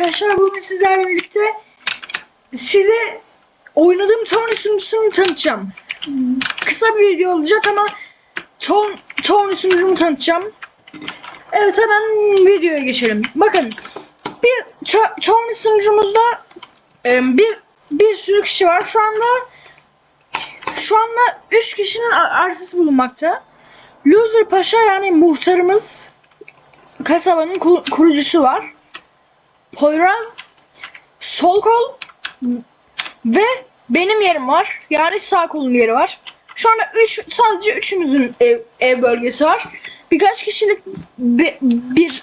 arkadaşlar. Bugün sizlerle birlikte size oynadığım Tony sunucusunu tanıtacağım. Kısa bir video olacak ama Ton, Tony sunucumu tanıtacağım. Evet hemen videoya geçelim. Bakın bir To- Tony sunucumuzda e, bir bir sürü kişi var. Şu anda şu anda 3 kişinin ar- arsası bulunmakta. Loser Paşa yani muhtarımız kasabanın ku- kurucusu var. Poyraz, sol kol ve benim yerim var. Yani sağ kolun yeri var. Şu anda üç, sadece üçümüzün ev, ev bölgesi var. Birkaç kişilik bi- bir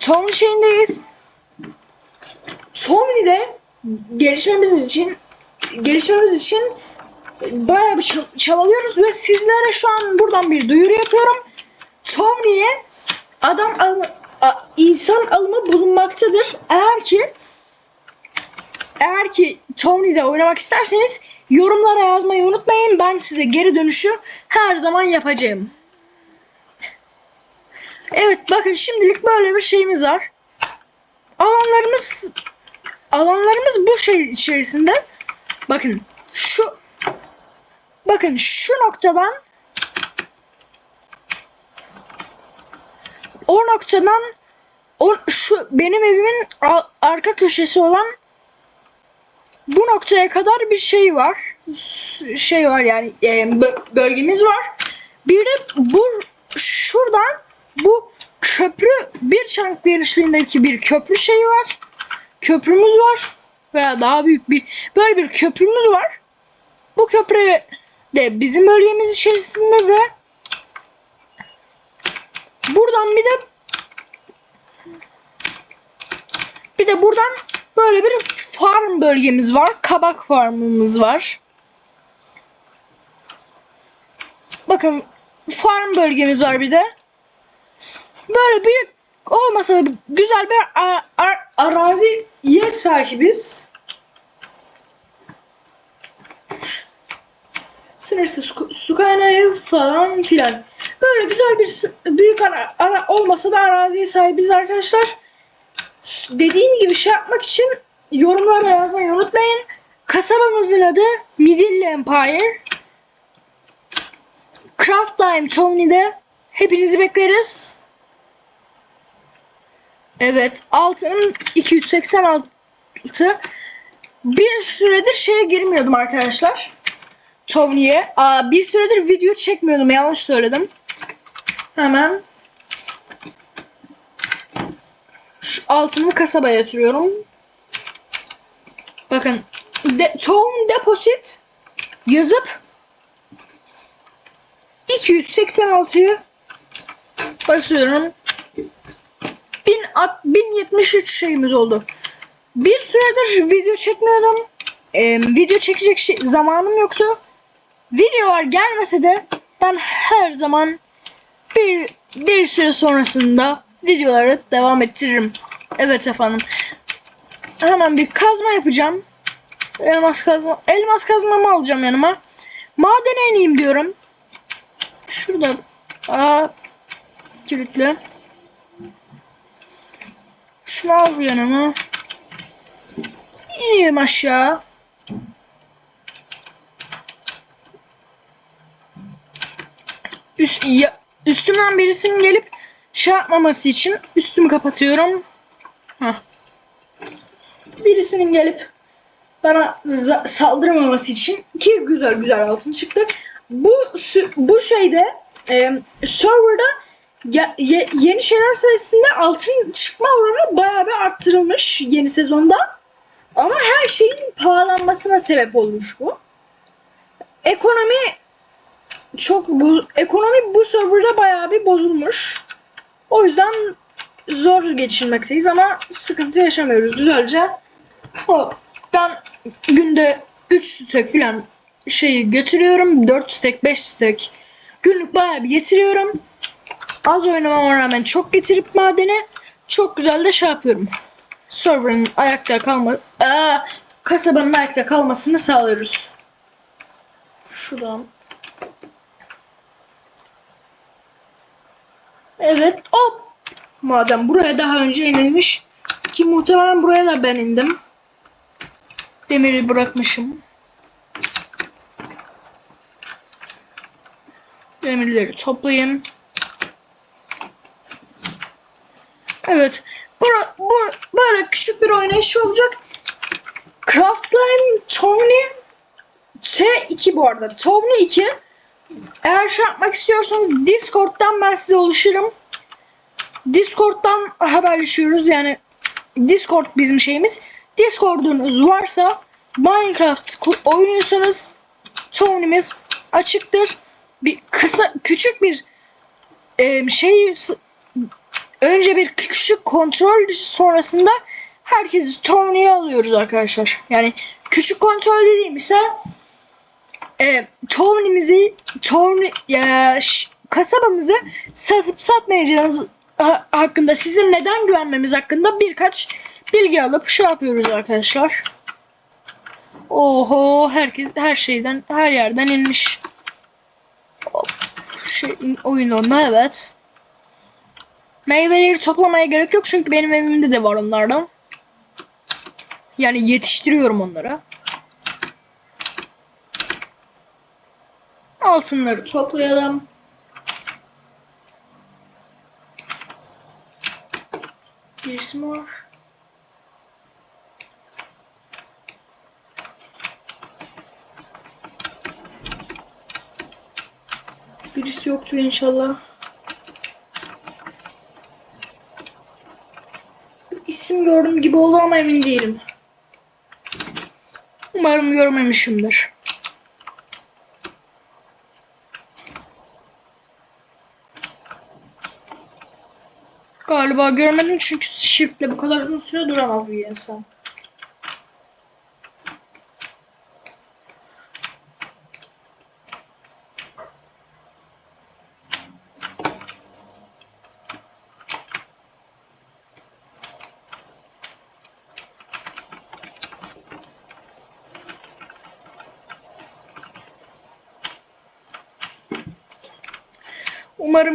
Tommy şeyindeyiz. Tommy'de gelişmemiz için gelişmemiz için bayağı bir ça- çabalıyoruz ve sizlere şu an buradan bir duyuru yapıyorum. Tomry'e adam insan alımı bulunmaktadır. Eğer ki eğer ki Tomry'de oynamak isterseniz yorumlara yazmayı unutmayın. Ben size geri dönüşü her zaman yapacağım. Evet bakın şimdilik böyle bir şeyimiz var. Alanlarımız alanlarımız bu şey içerisinde. Bakın şu bakın şu noktadan o noktadan o şu benim evimin arka köşesi olan bu noktaya kadar bir şey var. Şey var yani e, bö- bölgemiz var. Bir de bu şuradan bu köprü bir çanak genişliğindeki bir köprü şeyi var. Köprümüz var. Veya daha büyük bir böyle bir köprümüz var. Bu köprü de bizim bölgemiz içerisinde ve buradan bir de bir de buradan böyle bir farm bölgemiz var. Kabak farmımız var. Bakın farm bölgemiz var bir de. Böyle büyük olmasa da güzel bir a- a- araziye sahibiz. Sınırsız su, su kaynağı falan filan. Böyle güzel bir büyük ara, ara olmasa da araziye sahibiz arkadaşlar. Dediğim gibi şey yapmak için yorumlara yazmayı unutmayın. Kasabamızın adı Middle Empire. Craft Time Tony'de hepinizi bekleriz. Evet, altının 286. Bir süredir şeye girmiyordum arkadaşlar. Tony'ye. Bir süredir video çekmiyordum. Yanlış söyledim. Hemen şu altımı kasabaya yatırıyorum. Bakın. De, tohum deposit yazıp 286'yı basıyorum. 1000 at- 1073 şeyimiz oldu. Bir süredir video çekmiyordum. Ee, video çekecek şey, zamanım yoktu. Videolar gelmese de ben her zaman bir, bir süre sonrasında videoları devam ettiririm. Evet efendim. Hemen bir kazma yapacağım. Elmas kazma. Elmas kazmamı alacağım yanıma. Madene ineyim diyorum. Şurada. Aa, kilitli. Şunu al yanıma. İneyim aşağı. Üst, ya, üstümden birisinin gelip şey yapmaması için üstümü kapatıyorum. Hah. Birisinin gelip bana saldırmaması için ki güzel güzel altın çıktı. Bu bu şeyde e, serverda ya- ye- yeni şeyler sayesinde altın çıkma oranı bayağı bir arttırılmış yeni sezonda. Ama her şeyin pahalanmasına sebep olmuş bu. Ekonomi çok boz ekonomi bu serverda bayağı bir bozulmuş. O yüzden zor geçirmekteyiz ama sıkıntı yaşamıyoruz güzelce. O, ben günde 3 stek falan şeyi götürüyorum. 4 stek, 5 stek günlük bayağı bir getiriyorum. Az oynamama rağmen çok getirip madene çok güzel de şey yapıyorum. Server'ın ayakta kalma Aa, kasabanın ayakta kalmasını sağlıyoruz. Şuradan. Evet. Hop. Madem buraya daha önce inilmiş Ki muhtemelen buraya da ben indim. Demiri bırakmışım. Demirleri toplayın. Evet. Bura, bu, böyle küçük bir oynayış olacak. Craftline Tony T2 bu arada. Tony 2. Eğer şey yapmak istiyorsanız Discord'dan ben size oluşurum. Discord'dan haberleşiyoruz. Yani Discord bizim şeyimiz. Discord'unuz varsa Minecraft oynuyorsanız Tony'miz açıktır. Bir kısa küçük bir e, şey önce bir küçük kontrol sonrasında herkesi Tony'ye alıyoruz arkadaşlar. Yani küçük kontrol dediğim ise e, Tony ya, ş- kasabamızı satıp satmayacağınız ha- hakkında sizin neden güvenmemiz hakkında birkaç bilgi alıp şey yapıyoruz arkadaşlar. Oho herkes her şeyden her yerden inmiş. Hop, Şey, oyun onunla evet. Meyveleri toplamaya gerek yok çünkü benim evimde de var onlardan. Yani yetiştiriyorum onları. Altınları toplayalım. Birisi var? Birisi yoktur inşallah. İsim gördüm gibi oldu ama emin değilim. Umarım görmemişimdir. Galiba görmedim çünkü shiftle bu kadar uzun süre duramaz bir insan.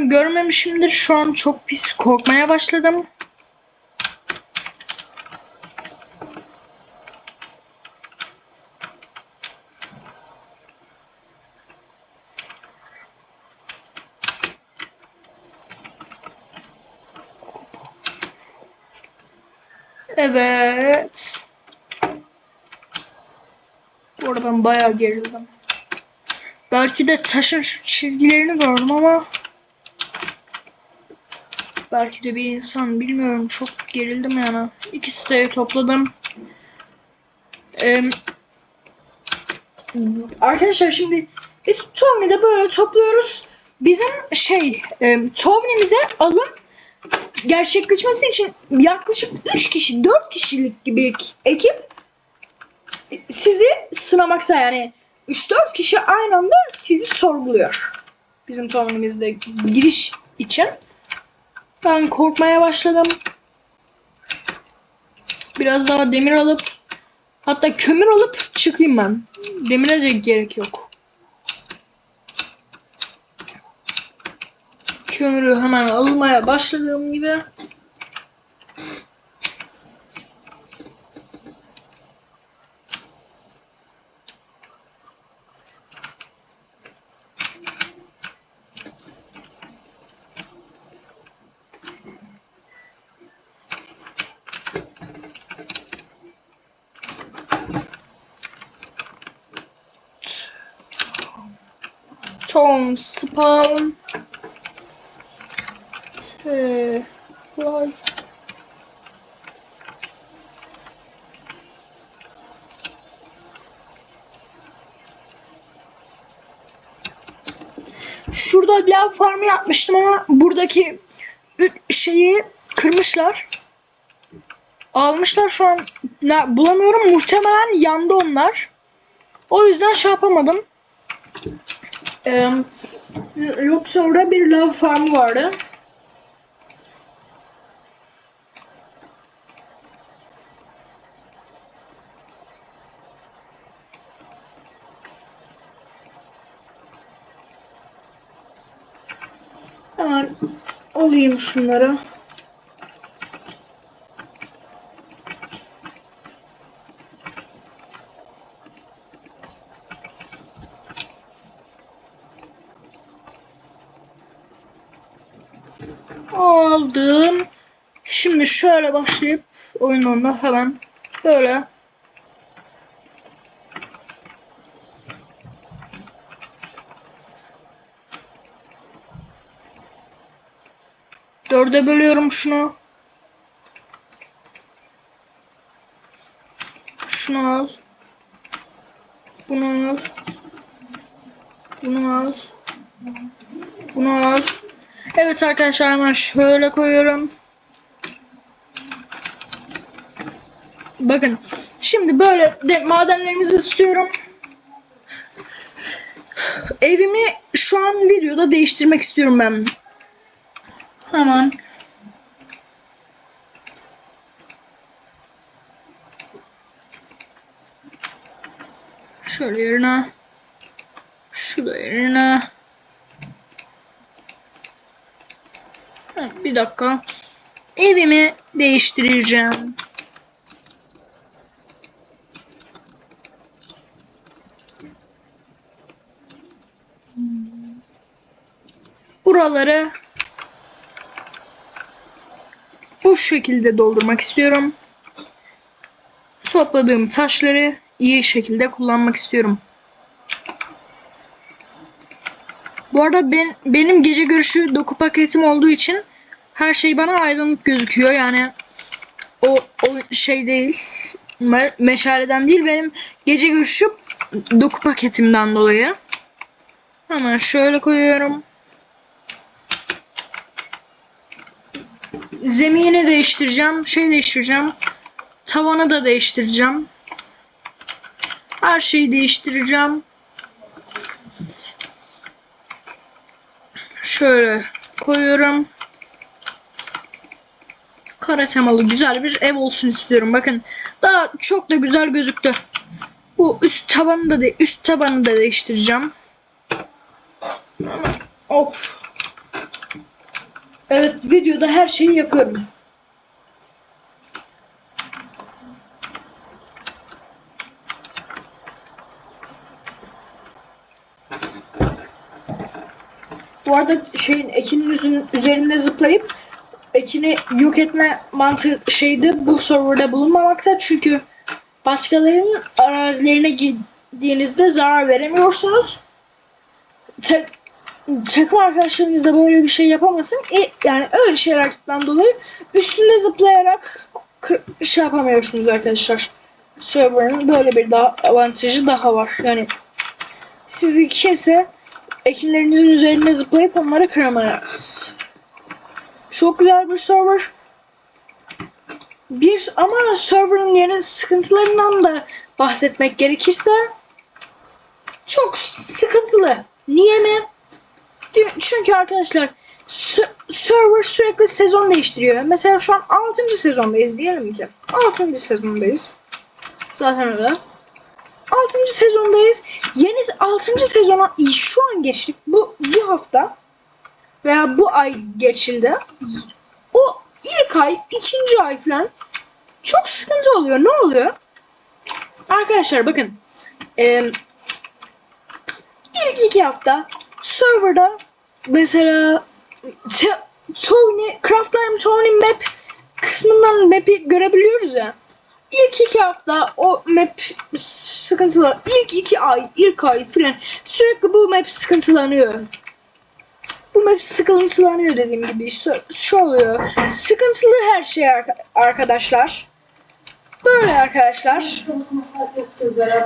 Görmemişimdir. Şu an çok pis korkmaya başladım. Evet. Bu arada ben bayağı gerildim. Belki de taşın şu çizgilerini gördüm ama belki de bir insan bilmiyorum çok gerildim yani. İki siteyi topladım. Ee, arkadaşlar şimdi biz Tony'de böyle topluyoruz. Bizim şey e, Tony'mize alım gerçekleşmesi için yaklaşık 3 kişi 4 kişilik gibi bir ekip sizi sınamakta yani 3-4 kişi aynı anda sizi sorguluyor. Bizim Tony'mizde giriş için. Ben korkmaya başladım. Biraz daha demir alıp hatta kömür alıp çıkayım ben. Demire de gerek yok. Kömürü hemen almaya başladığım gibi Tom spawn Ee, fly. Şurada lav farmı yapmıştım ama buradaki şeyi kırmışlar. Almışlar şu an bulamıyorum. Muhtemelen yandı onlar. O yüzden şey yapamadım. Ee, yoksa orada bir lav farmı vardı. Hemen alayım şunları. aldım. Şimdi şöyle başlayıp oyununda hemen böyle Dörde bölüyorum şunu. Şunu al. Bunu al. Bunu al. Bunu al. Evet arkadaşlar hemen şöyle koyuyorum. Bakın. Şimdi böyle de madenlerimizi istiyorum. Evimi şu an videoda değiştirmek istiyorum ben. Hemen. Şöyle yerine. Şu da yerine. Bir dakika. Evimi değiştireceğim. Buraları bu şekilde doldurmak istiyorum. Topladığım taşları iyi şekilde kullanmak istiyorum. Bu arada ben benim gece görüşü doku paketim olduğu için her şey bana aydınlık gözüküyor. Yani o o şey değil. me- Meşaleden değil benim gece görüşü doku paketimden dolayı. Hemen şöyle koyuyorum. Zemini değiştireceğim. Şey değiştireceğim. Tavanı da değiştireceğim. Her şeyi değiştireceğim. Şöyle koyuyorum. Kara temalı güzel bir ev olsun istiyorum. Bakın daha çok da güzel gözüktü. Bu üst tabanı da de üst tabanı da değiştireceğim. Of. Evet videoda her şeyi yapıyorum. Bu arada şeyin ekinin üzerinde zıplayıp ekini yok etme mantığı şeydi bu serverda bulunmamakta çünkü başkalarının arazilerine girdiğinizde zarar veremiyorsunuz. Tek, takım arkadaşlarınız da böyle bir şey yapamasın. E, yani öyle şeylerden dolayı üstünde zıplayarak şey yapamıyorsunuz arkadaşlar. Server'ın böyle bir daha avantajı daha var. Yani sizi kimse ekinlerinizin üzerine zıplayıp onları kıramaz. Çok güzel bir server. Bir ama server'ın yeni sıkıntılarından da bahsetmek gerekirse çok sıkıntılı. Niye mi? Çünkü arkadaşlar server sürekli sezon değiştiriyor. Mesela şu an 6. sezondayız diyelim ki. 6. sezondayız. Zaten öyle. 6. sezondayız. Yeni 6. sezona şu an geçtik. Bu bu hafta veya bu ay geçildi. O ilk ay, ikinci ay falan çok sıkıntı oluyor. Ne oluyor? Arkadaşlar bakın. Eee ilk iki hafta serverda mesela Tony, Craft Time Tony map kısmından map'i görebiliyoruz ya. İlk iki hafta o map sıkıntılı. İlk iki ay, ilk ay filan sürekli bu map sıkıntılanıyor. Bu map sıkıntılanıyor dediğim gibi. Şu, şu oluyor. Sıkıntılı her şey arka- arkadaşlar. Böyle arkadaşlar.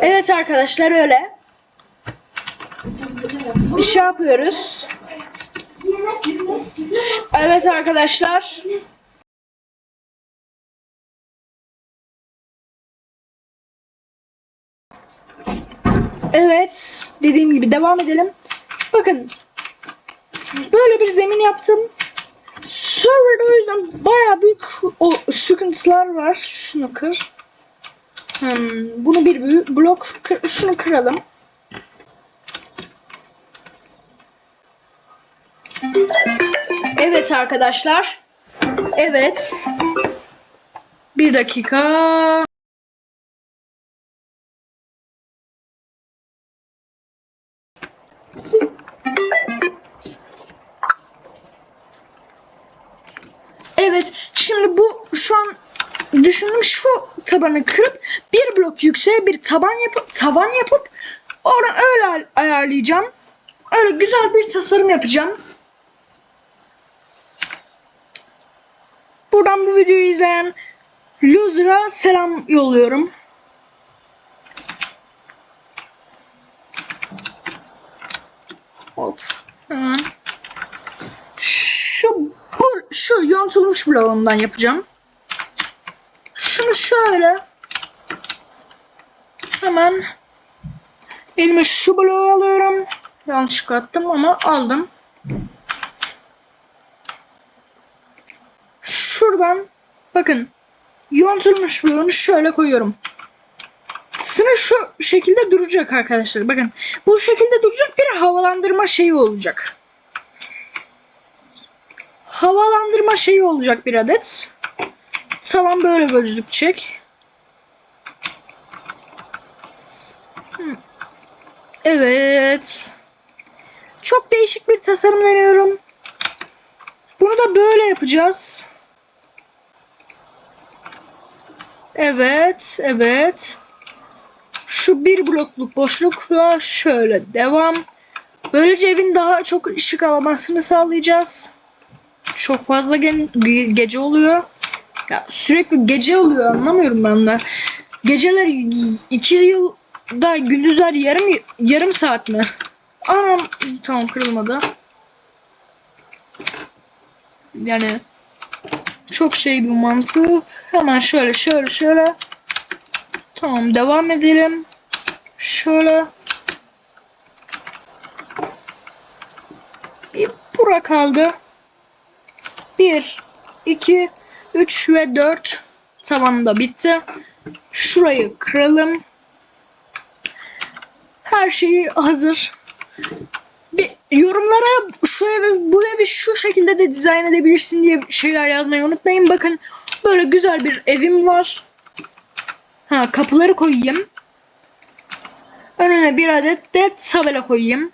Evet arkadaşlar öyle. Bir şey yapıyoruz. Evet arkadaşlar. Evet, dediğim gibi devam edelim. Bakın, böyle bir zemin yaptım. Serverda o yüzden baya büyük o sıkıntılar var. Şunu kır. Hmm, bunu bir büyük blok kır, şunu kıralım. Evet arkadaşlar. Evet. Bir dakika. düşündüm şu tabanı kırıp bir blok yükseğe bir taban yapıp tavan yapıp oradan öyle ay- ayarlayacağım. Öyle güzel bir tasarım yapacağım. Buradan bu videoyu izleyen Loser'a selam yolluyorum. Hop. Hemen. Şu bu şu yontulmuş bloğundan yapacağım. Şunu şöyle hemen elime şu bloğu alıyorum. Yanlış attım ama aldım. Şuradan bakın yontulmuş bloğunu şöyle koyuyorum. Sınır şu şekilde duracak arkadaşlar. Bakın bu şekilde duracak bir havalandırma şeyi olacak. Havalandırma şeyi olacak bir adet. Tavan böyle gözükecek. Evet. Çok değişik bir tasarım deniyorum. Bunu da böyle yapacağız. Evet, evet. Şu bir blokluk boşlukla şöyle devam. Böylece evin daha çok ışık almasını sağlayacağız. Çok fazla ge- gece oluyor. Ya sürekli gece oluyor anlamıyorum ben de. Geceler iki yılda gündüzler yarım yarım saat mi? Anam tamam kırılmadı. Yani çok şey bir mantık. Hemen şöyle şöyle şöyle. Tamam devam edelim. Şöyle. Bir bura kaldı. 1, 2, 3 ve 4 tavanında bitti. Şurayı kıralım. Her şeyi hazır. Bir yorumlara şu evi bu evi şu şekilde de dizayn edebilirsin diye şeyler yazmayı unutmayın. Bakın böyle güzel bir evim var. Ha kapıları koyayım. Önüne bir adet de tabela koyayım.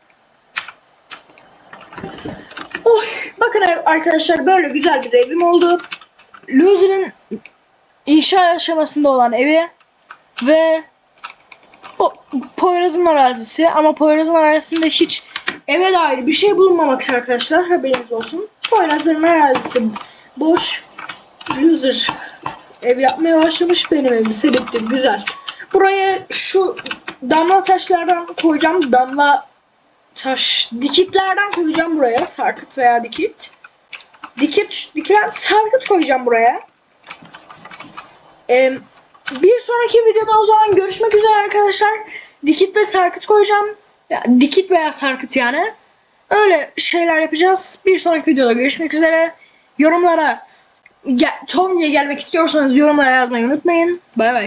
Oy, bakın arkadaşlar böyle güzel bir evim oldu. Loser'ın inşa aşamasında olan evi ve po Poyraz'ın arazisi ama Poyraz'ın arazisinde hiç eve dair bir şey bulunmamakta arkadaşlar haberiniz olsun. Poyraz'ın arazisi boş. Loser ev yapmaya başlamış benim evim sebeptir güzel. Buraya şu damla taşlardan koyacağım. Damla taş dikitlerden koyacağım buraya. Sarkıt veya dikit. Dikit, dikilen sarkıt koyacağım buraya. Ee, bir sonraki videoda o zaman görüşmek üzere arkadaşlar. Dikit ve sarkıt koyacağım. Ya, dikit veya sarkıt yani. Öyle şeyler yapacağız. Bir sonraki videoda görüşmek üzere. Yorumlara gel, Tom diye gelmek istiyorsanız yorumlara yazmayı unutmayın. Bay bay.